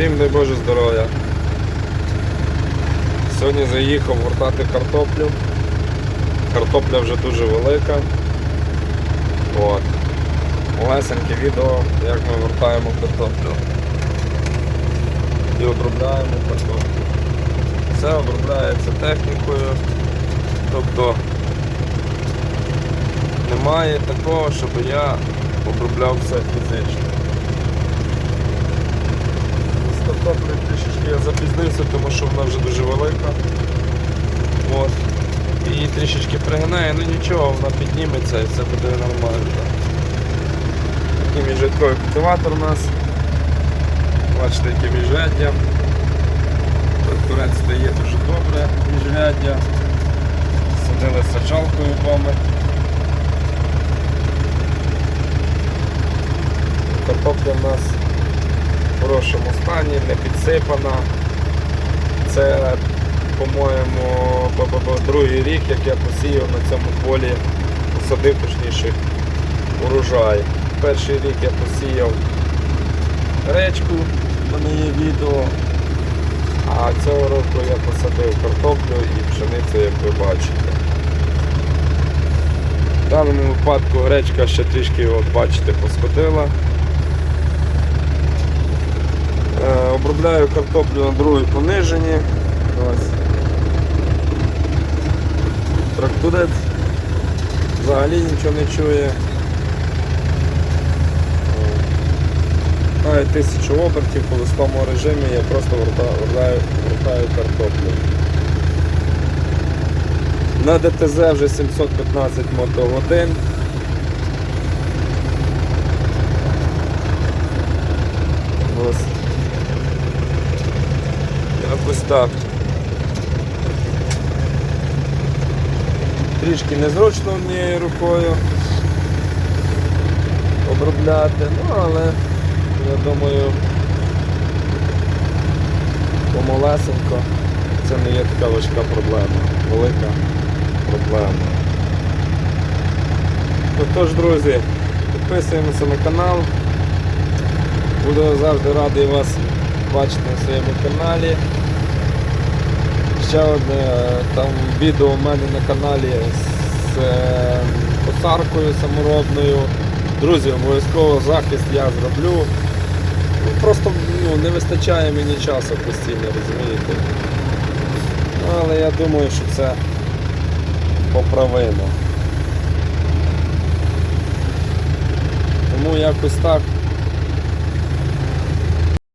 Всім дай Боже здоров'я. Сьогодні заїхав гуртати картоплю. Картопля вже дуже велика. От. Малесеньке відео, як ми вертаємо картоплю. І обробляємо картоплю. Все обробляється технікою. Тобто немає такого, щоб я обробляв все фізично. З картоплею трішечки я запізнився, тому що вона вже дуже велика. От. І трішечки пригинає, ну нічого, вона підніметься і все буде нормально. Такий міжрядковий культиватор у нас. Бачите, яке міжряддя. Тракторець стає дуже добре, міжряддя. Садили саджалкою вами. Картопля в нас хорошому стані, не підсипана. Це, по-моєму, другий рік, як я посіяв на цьому полі, посадив точніше урожай. Перший рік я посіяв речку, в мене є відео. А цього року я посадив картоплю і пшеницю, як ви бачите. В даному випадку гречка ще трішки, от бачите, посходила. Обробляю картоплю на другій пониженні. Ось. Тракторець взагалі нічого не чує. Маю тисячу обертів по листому режимі, я просто вертаю, вертаю картоплю. На ДТЗ вже 715 мотогодин. Ось. Так. Трішки незручно однією рукою обробляти, ну але я думаю помалесенько це не є така важка проблема, велика проблема. Тож, друзі, підписуємося на канал. Буду завжди радий вас бачити на своєму каналі. Ще одне е, там відео у мене на каналі з е, косаркою саморобною. Друзі, обов'язково захист я зроблю. Ну, Просто ну, не вистачає мені часу постійно, розумієте. Але я думаю, що це поправимо. Тому якось так.